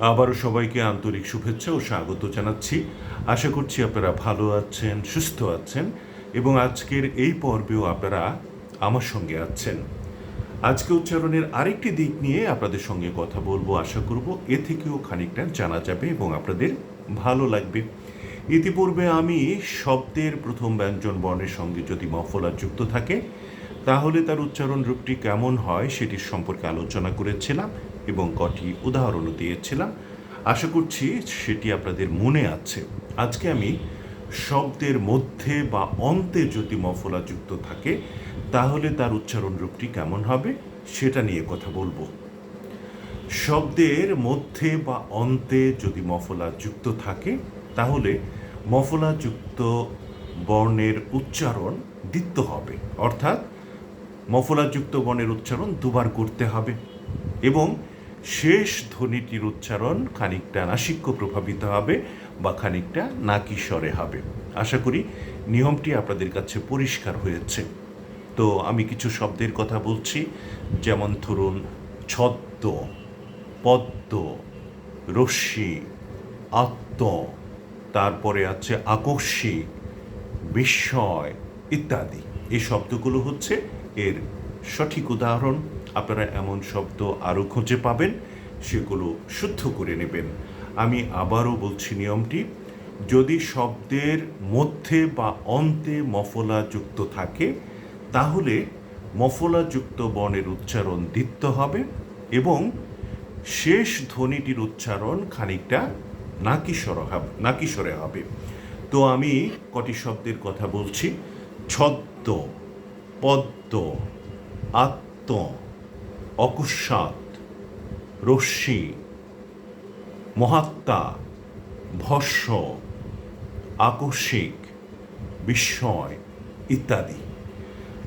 আবারও সবাইকে আন্তরিক শুভেচ্ছা ও স্বাগত জানাচ্ছি। আশা করছি আপনারা ভালো আছেন, সুস্থ আছেন এবং আজকের এই পর্বেও আপনারা আমার সঙ্গে আছেন। আজকে উচ্চারণের আরেকটি দিক নিয়ে আপনাদের সঙ্গে কথা বলব, আশা করব এ থেকেও খানিকটা জানা যাবে এবং আপনাদের ভালো লাগবে। ইতিপূর্বে আমি শব্দের প্রথম ব্যঞ্জন বর্ণের সঙ্গে যদি মফলা যুক্ত থাকে, তাহলে তার উচ্চারণ রূপটি কেমন হয় সেটির সম্পর্কে আলোচনা করেছিলাম। এবং কটি উদাহরণও দিয়েছিলাম। আশা করছি সেটি আপনাদের মনে আছে। আজকে আমি শব্দের মধ্যে বা অন্তে যদি মফলা যুক্ত থাকে, তাহলে তার উচ্চারণ রূপটি কেমন হবে সেটা নিয়ে কথা বলব। শব্দের মধ্যে বা অন্তে যদি মফলা যুক্ত থাকে, তাহলে মফলা যুক্ত বর্ণের উচ্চারণ দ্বিত্ব হবে। অর্থাৎ মফলাযুক্ত বর্ণের উচ্চারণ দুবার করতে হবে এবং শেষ ধ্বনিটির উচ্চারণ খানিকটা নাসিক্য প্রভাবিত হবে বা খানিকটা নাকিস্বরে হবে। আশা করি নিয়মটি আপনাদের কাছে পরিষ্কার হয়েছে। তো আমি কিছু শব্দের কথা বলছি, যেমন ধরুন ছদ্ম, পদ্ম, রশ্মি, আত্ম, তারপরে আছে আকস্মিক, বিস্ময় ইত্যাদি। এই শব্দগুলো হচ্ছে এর সঠিক উদাহরণ। আপনারা এমন শব্দ আরও খুঁজে পাবেন, সেগুলো শুদ্ধ করে নেবেন। আমি আবারও বলছি নিয়মটি, যদি শব্দের মধ্যে বা অন্তে মফলা যুক্ত থাকে, তাহলে মফলাযুক্ত বর্ণের উচ্চারণ দ্বিত্ব হবে এবং শেষ ধ্বনিটির উচ্চারণ খানিকটা নাকিস্বর হবে নাকিস্বরে হবে। তো আমি কটি শব্দের কথা বলছি, ছদ্ম, পদ্ম, আত্ম। অকস্মাৎ রশ্মি, মহাত্মা ভস্য আকস্মিক, বিস্ময় ইত্যাদি।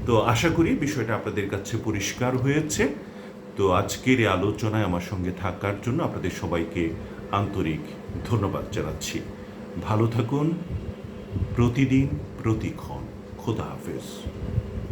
তো আশা করি বিষয়টা আপনাদের কাছে পরিষ্কার হয়েছে। তো আজকের এই আলোচনায় আমার সঙ্গে থাকার জন্য আপনাদের সবাইকে আন্তরিক ধন্যবাদ জানাচ্ছি। ভালো থাকুন, প্রতিদিন, প্রতিক্ষণ। খোদা হাফেজ।